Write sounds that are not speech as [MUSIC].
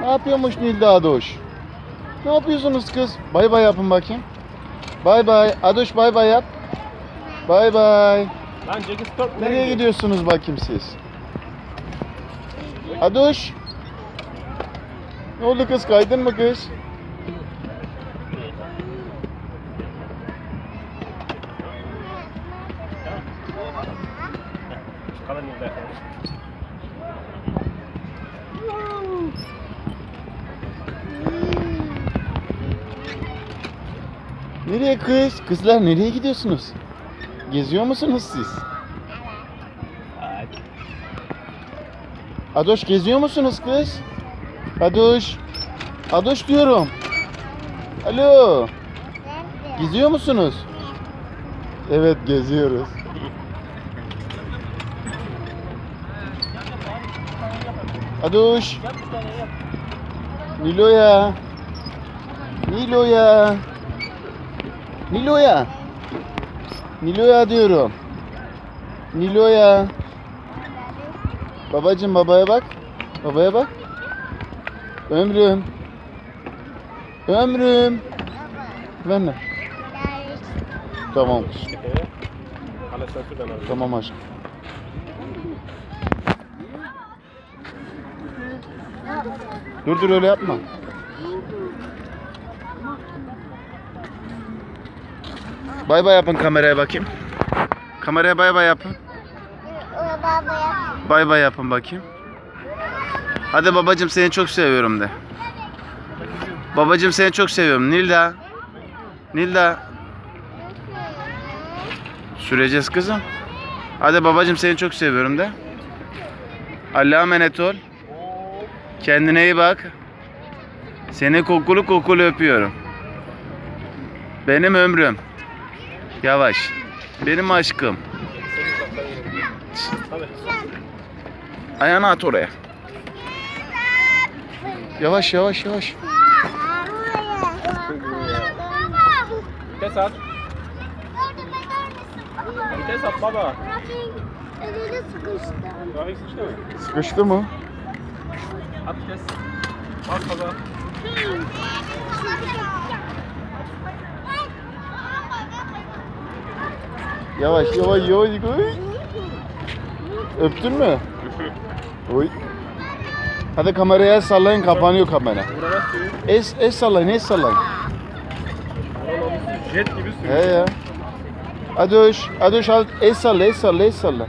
Ne yapıyormuş Nilda Adoş? Ne yapıyorsunuz kız? Bay bay yapın bakayım. Bay bay. Adoş bay bay yap. Bay bay. Lan Jack'i stop. Nereye gidiyorsunuz bakayım siz? Adoş. Ne oldu kız kaydın mı kız? Kalan yılda Nereye kız? Kızlar nereye gidiyorsunuz? Geziyor musunuz siz? Adoş geziyor musunuz kız? Adoş. Adoş diyorum. Alo. Geziyor musunuz? Evet geziyoruz. Adoş. Nilo'ya. Nilo'ya. Nilo'ya. Nilo'ya diyorum. Nilo'ya. Babacım babaya bak. Babaya bak. Ömrüm. Ömrüm. Efendim. Tamam. Tamam aşkım. Dur dur öyle yapma. Bay bay yapın kameraya bakayım. Kameraya bay bay yapın. Bay bay yapın bakayım. Hadi babacım seni çok seviyorum de. Babacım seni çok seviyorum. Nilda. Nilda. Süreceğiz kızım. Hadi babacım seni çok seviyorum de. Allah'a emanet ol. Kendine iyi bak. Seni kokulu kokulu öpüyorum. Benim ömrüm. Yavaş. Benim aşkım. Ayağını at oraya. Yavaş yavaş yavaş. Vites at. Vites at baba. Elini sıkıştı. Trafik sıçtı mı? Sıkıştı mı? At vites. Bas baba. Yavaş yavaş yavaş. Oy. Öptün mü? [LAUGHS] Oy. Hadi kameraya el sallayın kapanıyor kamera. Es, es sallayın es sallayın. Jet gibi sürüyor. He ya. Adoş, Adoş al, el salla, el salla, el salla.